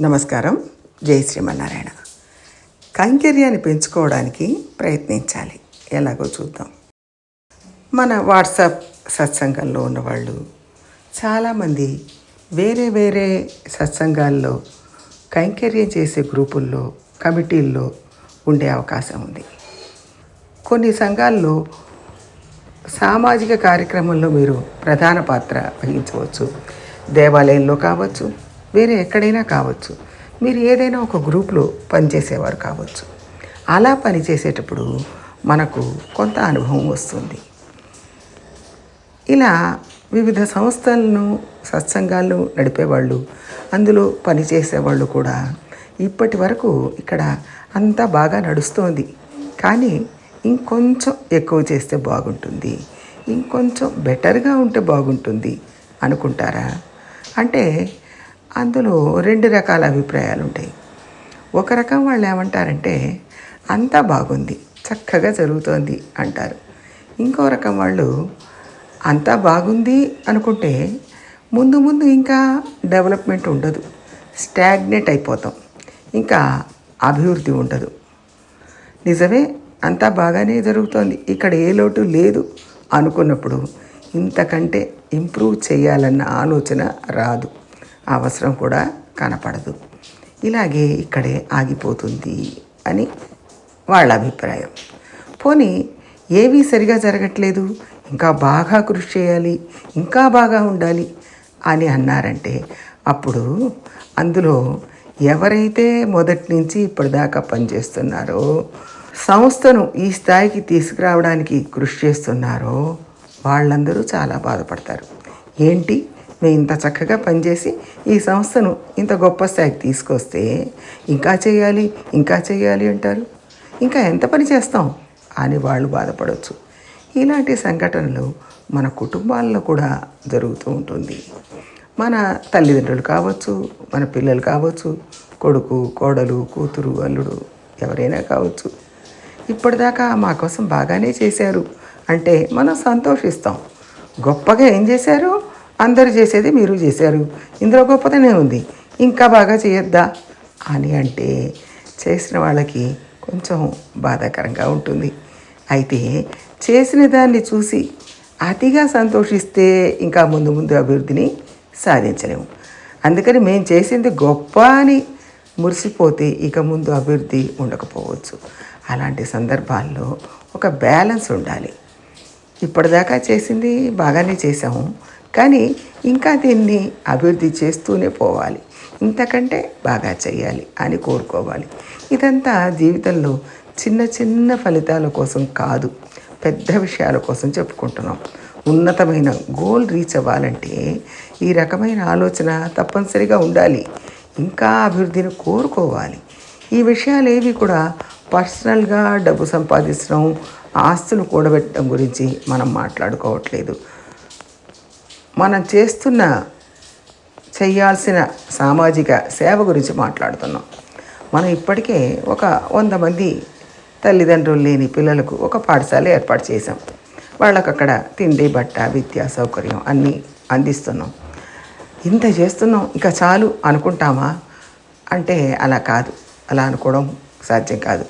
నమస్కారం. జై శ్రీమన్నారాయణ. కైంకర్యాన్ని పెంచుకోవడానికి ప్రయత్నించాలి. ఎలాగో చూద్దాం. మన వాట్సాప్ సత్సంగంలో ఉన్నవాళ్ళు చాలామంది వేరే వేరే సత్సంగాల్లో కైంకర్యం చేసే గ్రూపుల్లో కమిటీల్లో ఉండే అవకాశం ఉంది. కొన్ని సంఘాల్లో సామాజిక కార్యక్రమంలో మీరు ప్రధాన పాత్ర వహించవచ్చు. దేవాలయంలో కావచ్చు వేరే ఎక్కడైనా కావచ్చు. మీరు ఏదైనా ఒక గ్రూప్లో పనిచేసేవారు కావచ్చు. అలా పనిచేసేటప్పుడు మనకు కొంత అనుభవం వస్తుంది. ఇలా వివిధ సంస్థలను సత్సంగాలను నడిపేవాళ్ళు అందులో పనిచేసేవాళ్ళు కూడా ఇప్పటి వరకు ఇక్కడ అంతా బాగా నడుస్తోంది. కానీ ఇంకొంచెం ఎక్కువ చేస్తే బాగుంటుంది. ఇంకొంచెం బెటర్గా ఉంటే బాగుంటుంది అనుకుంటారా? అంటే అందులో రెండు రకాల అభిప్రాయాలు ఉంటాయి ఒక రకం వాళ్ళు ఏమంటారంటే అంతా బాగుంది చక్కగా జరుగుతోంది అంటారు. ఇంకో రకం వాళ్ళు అంతా బాగుంది అనుకుంటే ముందు ముందు ఇంకా డెవలప్మెంట్ ఉండదు స్టాగ్నేట్ అయిపోతాం ఇంకా అభివృద్ధి ఉండదు. నిజమే అంతా బాగానే జరుగుతోంది ఇక్కడ ఏ లోటు లేదు అనుకున్నప్పుడు ఇంతకంటే ఇంప్రూవ్ చేయాలన్న ఆలోచన రాదు. అవసరం కూడా కనపడదు. ఇలాగే ఇక్కడే ఆగిపోతుంది అని వాళ్ళ అభిప్రాయం. పోనీ ఏవీ సరిగా జరగట్లేదు ఇంకా బాగా కృషి చేయాలి ఇంకా బాగా ఉండాలి అని అన్నారంటే అప్పుడు అందులో ఎవరైతే మొదటి నుంచి ఇప్పటిదాకా పనిచేస్తున్నారో సంస్థను ఈ స్థాయికి తీసుకురావడానికి కృషి చేస్తున్నారో వాళ్ళందరూ చాలా బాధపడతారు. ఏంటి? మేము ఇంత చక్కగా పనిచేసి ఈ సంస్థను ఇంత గొప్ప స్థాయికి తీసుకొస్తే ఇంకా చేయాలి ఇంకా చేయాలి అంటారు. ఇంకా ఎంత పని చేస్తాం అని వాళ్ళు బాధపడవచ్చు ఇలాంటి సంఘటనలు మన కుటుంబాల్లో కూడా జరుగుతూ ఉంటుంది. మన తల్లిదండ్రులు కావచ్చు మన పిల్లలు కావచ్చు కొడుకు కోడలు కూతురు అల్లుడు ఎవరైనా కావచ్చు. ఇప్పటిదాకా మా కోసం బాగానే చేశారు. అంటే మనం సంతోషిస్తాం. గొప్పగా ఏం చేశారు? అందరూ చేసేది మీరు చేశారు. ఇందులో గొప్పతనే ఉంది. ఇంకా బాగా చేయొద్దా? అని అంటే చేసిన వాళ్ళకి కొంచెం బాధాకరంగా ఉంటుంది. అయితే చేసిన దాన్ని చూసి అతిగా సంతోషిస్తే ఇంకా ముందు ముందు అభివృద్ధిని సాధించలేము. అందుకని మేము చేసింది గొప్ప అని మురిసిపోతే ఇక ముందు అభివృద్ధి ఉండకపోవచ్చు. అలాంటి సందర్భాల్లో ఒక బ్యాలెన్స్ ఉండాలి. ఇప్పటిదాకా చేసింది బాగానే చేసాము కానీ ఇంకా దీన్ని అభివృద్ధి చేస్తూనే పోవాలి. ఇంతకంటే బాగా చేయాలి అని కోరుకోవాలి. ఇదంతా జీవితంలో చిన్న చిన్న ఫలితాల కోసం కాదు పెద్ద విషయాల కోసం చెప్పుకుంటున్నాం. ఉన్నతమైన గోల్ రీచ్ అవ్వాలంటే ఈ రకమైన ఆలోచన తప్పనిసరిగా ఉండాలి. ఇంకా అభివృద్ధిని కోరుకోవాలి. ఈ విషయాలు ఏవి కూడా పర్సనల్గా డబ్బు సంపాదించడం ఆస్తులు కూడబెట్టడం గురించి మనం మాట్లాడుకోవట్లేదు. మనం చేస్తున్న చేయాల్సిన సామాజిక సేవ గురించి మాట్లాడుతున్నాం. మనం ఇప్పటికే ఒక వంద మంది తల్లిదండ్రులు లేని పిల్లలకు ఒక పాఠశాల ఏర్పాటు చేశాం. వాళ్ళకు అక్కడ తిండి బట్ట విద్యా సౌకర్యం అన్నీ అందిస్తున్నాం. ఇంత చేస్తున్నాం ఇంకా చాలు అనుకుంటామా? అంటే అలా కాదు. అలా అనుకోవడం సాధ్యం కాదు.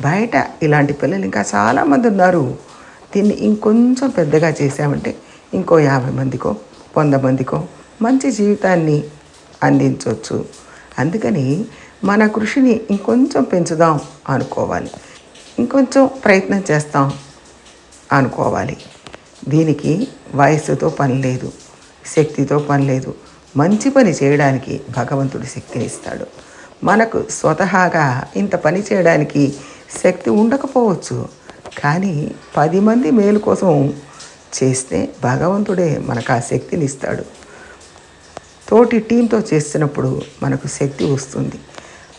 బయట ఇలాంటి పిల్లలు ఇంకా చాలామంది ఉన్నారు. దీన్ని ఇంకొంచెం పెద్దగా చేసామంటే ఇంకో యాభై మందికో వంద మందికో మంచి జీవితాన్ని అందించవచ్చు అందుకని మన కృషిని ఇంకొంచెం పెంచుదాం అనుకోవాలి. ఇంకొంచెం ప్రయత్నం చేస్తాం అనుకోవాలి. దీనికి వయస్సుతో పని లేదు శక్తితో పని లేదు. మంచి పని చేయడానికి భగవంతుడు శక్తిని ఇస్తాడు మనకు స్వతహాగా ఇంత పని చేయడానికి శక్తి ఉండకపోవచ్చు. కానీ పది మంది మేలు కోసం చేస్తే భగవంతుడే మనకు ఆ శక్తిని ఇస్తాడు. తోటి టీంతో చేస్తున్నప్పుడు మనకు శక్తి వస్తుంది.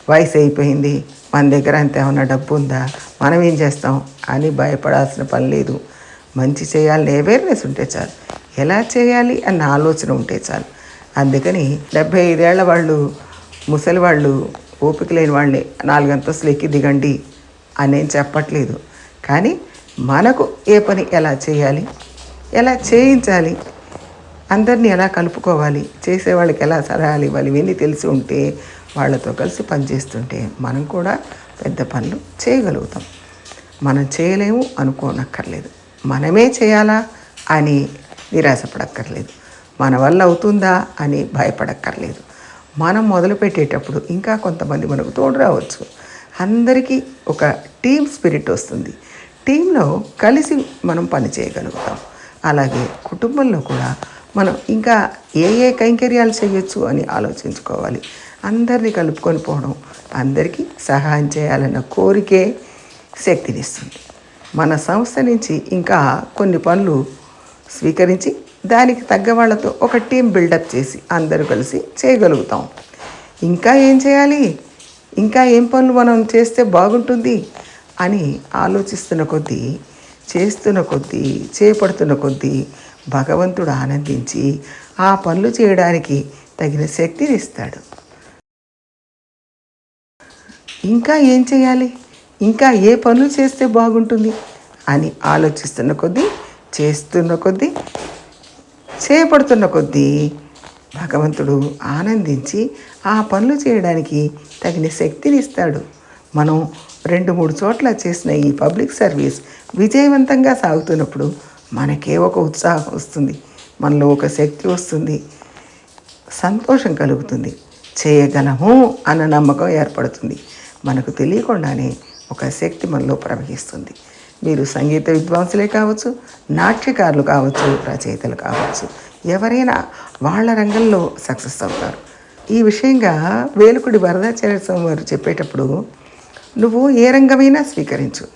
వయసు అయిపోయింది మన దగ్గర అంత ఏమన్నా డబ్బు ఉందా మనం ఏం చేస్తాం అని భయపడాల్సిన పని లేదు. మంచి చేయాలని అవేర్నెస్ ఉంటే చాలు. ఎలా చేయాలి అన్న ఆలోచన ఉంటే చాలు. అందుకని డెబ్భై ఐదేళ్ళ వాళ్ళు ముసలి వాళ్ళు ఓపిక లేని వాళ్ళని నాలుగు అంతస్తులు ఎక్కి దిగండి నేను చెప్పట్లేదు. కానీ మనకు ఏ పని ఎలా చేయాలి? ఎలా చేయించాలి? అందరినీ ఎలా కలుపుకోవాలి? చేసేవాళ్ళకి ఎలా సలహాలు ఇవ్వాలి? ఇవన్నీ తెలిసి ఉంటే వాళ్ళతో కలిసి పనిచేస్తుంటే మనం కూడా పెద్ద పనులు చేయగలుగుతాం. మనం చేయలేము అనుకోనక్కర్లేదు. మనమే చేయాలా అని నిరాశపడక్కర్లేదు. మన వల్ల అవుతుందా అని భయపడక్కర్లేదు. మనం మొదలుపెట్టేటప్పుడు ఇంకా కొంతమంది మనకు తోడు రావచ్చు. అందరికీ ఒక టీమ్ స్పిరిట్ వస్తుంది. టీంలో కలిసి మనం పని చేయగలుగుతాం. అలాగే కుటుంబంలో కూడా మనం ఇంకా ఏ ఏ కైంకర్యాలు చేయొచ్చు అని ఆలోచించుకోవాలి. అందరినీ కలుపుకొని పోవడం అందరికీ సహాయం చేయాలన్న కోరికే శక్తినిస్తుంది. మన సంస్థ నుంచి ఇంకా కొన్ని పనులు స్వీకరించి దానికి తగ్గ వాళ్ళతో ఒక టీం బిల్డప్ చేసి అందరూ కలిసి చేయగలుగుతాం. ఇంకా ఏం చేయాలి? ఇంకా ఏం పనులు మనం చేస్తే బాగుంటుంది? అని ఆలోచిస్తున్న కొద్దీ చేస్తున్న కొద్దీ చేపడుతున్న కొద్దీ భగవంతుడు ఆనందించి ఆ పనులు చేయడానికి తగిన శక్తిని ఇస్తాడు ఇంకా ఏం చేయాలి? ఇంకా ఏ పనులు చేస్తే బాగుంటుంది? అని ఆలోచిస్తున్న కొద్దీ చేస్తున్న కొద్దీ చేపడుతున్న కొద్దీ భగవంతుడు ఆనందించి ఆ పనులు చేయడానికి తగిన శక్తిని ఇస్తాడు మనం రెండు మూడు చోట్ల చేసిన ఈ పబ్లిక్ సర్వీస్ విజయవంతంగా సాగుతున్నప్పుడు మనకే ఒక ఉత్సాహం వస్తుంది. మనలో ఒక శక్తి వస్తుంది. సంతోషం కలుగుతుంది. చేయగలము అన్న నమ్మకం ఏర్పడుతుంది. మనకు తెలియకుండానే ఒక శక్తి మనలో ప్రవహిస్తుంది. మీరు సంగీత విద్వాంసులే కావచ్చు నాట్యకారులు కావచ్చు రచయితలు కావచ్చు ఎవరైనా వాళ్ళ రంగంలో సక్సెస్ అవుతారు. ఈ విషయంగా వేలుకుడి వరదాచార్య స్వామి వారు చెప్పేటప్పుడు నువ్వు ఏ రంగమైనా స్వీకరించు.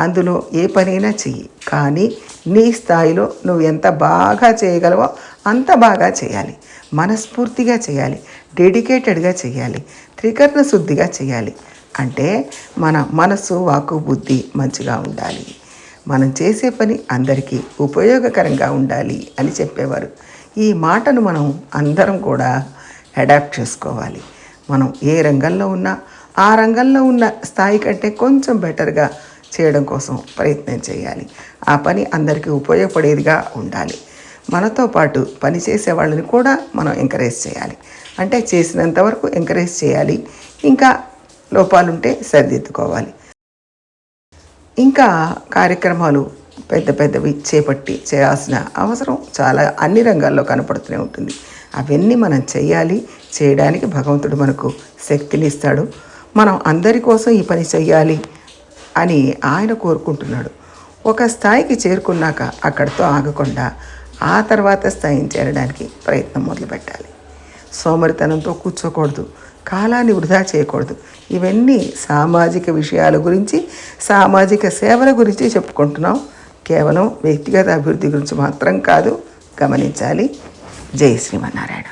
అందులో ఏ పనైనా చెయ్యి. కానీ నీ స్థాయిలో నువ్వు ఎంత బాగా చేయగలవో అంత బాగా చేయాలి. మనస్ఫూర్తిగా చేయాలి. డెడికేటెడ్గా చేయాలి. త్రికరణ శుద్ధిగా చేయాలి. అంటే మన మనసు వాకు బుద్ధి మంచిగా ఉండాలి. మనం చేసే పని అందరికీ ఉపయోగకరంగా ఉండాలి అని చెప్పేవారు. ఈ మాటను మనం అందరం కూడా అడాప్ట్ చేసుకోవాలి. మనం ఏ రంగంలో ఉన్నా ఆ రంగంలో ఉన్న స్థాయి కంటే కొంచెం బెటర్గా చేయడం కోసం ప్రయత్నం చేయాలి. ఆ పని అందరికీ ఉపయోగపడేదిగా ఉండాలి. మనతో పాటు పని చేసే వాళ్ళని కూడా మనం ఎంకరేజ్ చేయాలి. అంటే చేసినంత వరకు ఎంకరేజ్ చేయాలి. ఇంకా లోపాలుంటే సరిదిద్దుకోవాలి. ఇంకా కార్యక్రమాలు పెద్ద పెద్దవి చేపట్టి చేయాల్సిన అవసరం చాలా అన్ని రంగాల్లో కనపడుతూనే ఉంటుంది. అవన్నీ మనం చేయాలి చేయడానికి భగవంతుడు మనకు శక్తిని ఇస్తాడు. మనం అందరి కోసం ఈ పని చెయ్యాలి అని ఆయన కోరుకుంటున్నాడు. ఒక స్థాయికి చేరుకున్నాక అక్కడితో ఆగకుండా ఆ తర్వాత స్థాయిని చేరడానికి ప్రయత్నం మొదలుపెట్టాలి. సోమరితనంతో కూర్చోకూడదు కాలాన్ని వృధా చేయకూడదు. ఇవన్నీ సామాజిక విషయాల గురించి సామాజిక సేవల గురించి చెప్పుకుంటున్నాం. కేవలం వ్యక్తిగత అభివృద్ధి గురించి మాత్రం కాదు గమనించాలి. జై శ్రీమన్నారాయణ.